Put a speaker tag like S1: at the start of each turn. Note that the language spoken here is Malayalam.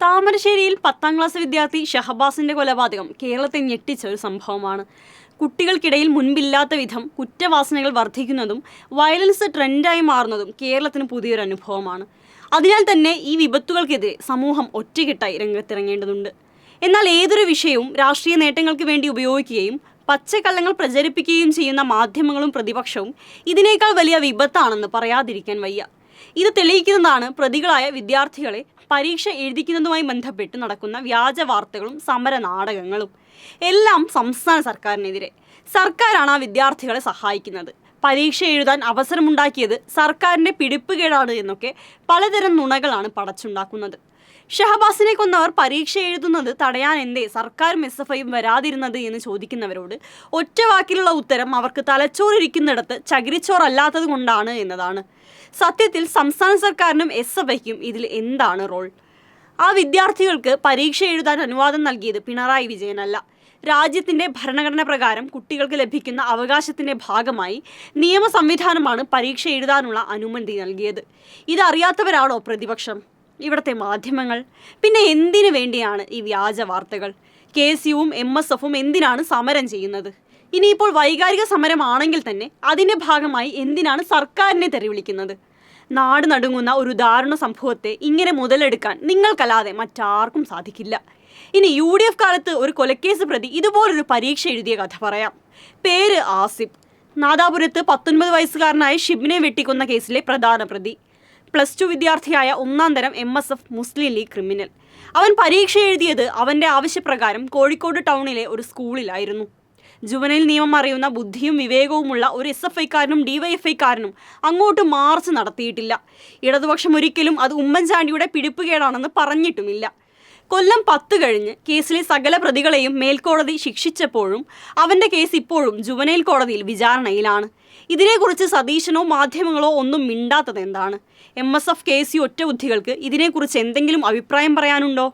S1: താമരശ്ശേരിയിൽ പത്താം ക്ലാസ് വിദ്യാർത്ഥി ഷഹബാസിന്റെ കൊലപാതകം കേരളത്തെ ഞെട്ടിച്ച ഒരു സംഭവമാണ്. കുട്ടികൾക്കിടയിൽ മുൻപില്ലാത്ത വിധം കുറ്റവാസനകൾ വർദ്ധിക്കുന്നതും വയലൻസ് ട്രെൻഡായി മാറുന്നതും കേരളത്തിന് പുതിയൊരു അനുഭവമാണ്. അതിനാൽ തന്നെ ഈ വിപത്തുകൾക്കെതിരെ സമൂഹം ഒറ്റക്കെട്ടായി രംഗത്തിറങ്ങേണ്ടതുണ്ട്. എന്നാൽ ഏതൊരു വിഷയവും രാഷ്ട്രീയ നേട്ടങ്ങൾക്ക് വേണ്ടി ഉപയോഗിക്കുകയും പച്ചക്കള്ളങ്ങൾ പ്രചരിപ്പിക്കുകയും ചെയ്യുന്ന മാധ്യമങ്ങളും പ്രതിപക്ഷവും ഇതിനേക്കാൾ വലിയ വിപത്താണെന്ന് പറയാതിരിക്കാൻ വയ്യ. ഇത് തെളിയിക്കുന്നതാണ് പ്രതികളായ വിദ്യാർത്ഥികളെ പരീക്ഷ എഴുതിക്കുന്നതുമായി ബന്ധപ്പെട്ട് നടക്കുന്ന വ്യാജ വാർത്തകളും സമര നാടകങ്ങളും. എല്ലാം സംസ്ഥാന സർക്കാരിനെതിരെ. സർക്കാരാണ് ആ വിദ്യാർത്ഥികളെ സഹായിക്കുന്നത്. പരീക്ഷ എഴുതാൻ അവസരമുണ്ടാക്കിയത് സർക്കാരിന്റെ പിടിപ്പുകേടാണ് എന്നൊക്കെ പലതരം നുണകളാണ് പടച്ചുണ്ടാക്കുന്നത്. ഷഹബാസിനെ കൊന്നവർ പരീക്ഷ എഴുതുന്നത് തടയാൻ എന്തേ സർക്കാരും എസ് എഫ് ഐയും വരാതിരുന്നത് എന്ന് ചോദിക്കുന്നവരോട് ഒറ്റ വാക്കിലുള്ള ഉത്തരം അവർക്ക് തലച്ചോറിരിക്കുന്നിടത്ത് ചകിരിച്ചോറല്ലാത്തത് കൊണ്ടാണ് എന്നതാണ്. സത്യത്തിൽ സംസ്ഥാന സർക്കാരിനും എസ് എഫ് ഐക്കും ഇതിൽ എന്താണ് റോൾ? ആ വിദ്യാർത്ഥികൾക്ക് പരീക്ഷ എഴുതാൻ അനുവാദം നൽകിയത് പിണറായി വിജയനല്ല. രാജ്യത്തിന്റെ ഭരണഘടന പ്രകാരം കുട്ടികൾക്ക് ലഭിക്കുന്ന അവകാശത്തിന്റെ ഭാഗമായി നിയമ സംവിധാനമാണ് പരീക്ഷ എഴുതാനുള്ള അനുമതി നൽകിയത്. ഇതറിയാത്തവരാണോ പ്രതിപക്ഷം? ഇവിടുത്തെ മാധ്യമങ്ങൾ. പിന്നെ എന്തിനു വേണ്ടിയാണ് ഈ വ്യാജ വാർത്തകൾ? കെ എസ് യുവും എം എസ് എഫും എന്തിനാണ് സമരം ചെയ്യുന്നത്? ഇനിയിപ്പോൾ വൈകാരിക സമരമാണെങ്കിൽ തന്നെ അതിന്റെ ഭാഗമായി എന്തിനാണ് സർക്കാരിനെ തെറിവിളിക്കുന്നത് നാട് നടുങ്ങുന്ന ഒരു ദാരുണ സംഭവത്തെ ഇങ്ങനെ മുതലെടുക്കാൻ നിങ്ങൾക്കല്ലാതെ മറ്റാർക്കും സാധിക്കില്ല. ഇനി യു ഡി എഫ് കാലത്ത് ഒരു കൊലക്കേസ് പ്രതി ഇതുപോലൊരു പരീക്ഷ എഴുതിയ കഥ പറയാം. പേര് ആസിഫ്. നാദാപുരത്ത് പത്തൊൻപത് വയസ്സുകാരനായ ഷിബിനെ വെട്ടിക്കൊന്ന കേസിലെ പ്രധാന പ്രതി. പ്ലസ് ടു വിദ്യാർത്ഥിയായ ഒന്നാം തരം M S F Muslim League criminal. അവൻ പരീക്ഷ എഴുതിയത് അവന്റെ ആവശ്യപ്രകാരം കോഴിക്കോട് ടൗണിലെ ഒരു സ്കൂളിലായിരുന്നു. ജുവനൈൽ നിയമം അറിയുന്ന ബുദ്ധിയും വിവേകവുമുള്ള ഒരു എസ് എഫ് ഐക്കാരനും ഡിവൈഎഫ്ഐക്കാരനും അങ്ങോട്ട് മാർച്ച് നടത്തിയിട്ടില്ല. ഇടതുപക്ഷം ഒരിക്കലും അത് ഉമ്മൻചാണ്ടിയുടെ പിടിപ്പുകേടാണെന്ന് പറഞ്ഞിട്ടുമില്ല. കൊല്ലം പത്ത് കഴിഞ്ഞ് കേസിലെ സകല പ്രതികളെയും മേൽക്കോടതി ശിക്ഷിച്ചപ്പോഴും അവന്റെ കേസ് ഇപ്പോഴും ജുവനൈൽ കോടതിയിൽ വിചാരണയിലാണ്. ഇതിനെക്കുറിച്ച് സതീശനോ മാധ്യമങ്ങളോ ഒന്നും മിണ്ടാത്തത് എന്താണ്? M S F K C ഒറ്റ ബുദ്ധികൾക്ക് ഇതിനെക്കുറിച്ച് എന്തെങ്കിലും അഭിപ്രായം പറയാനുണ്ടോ?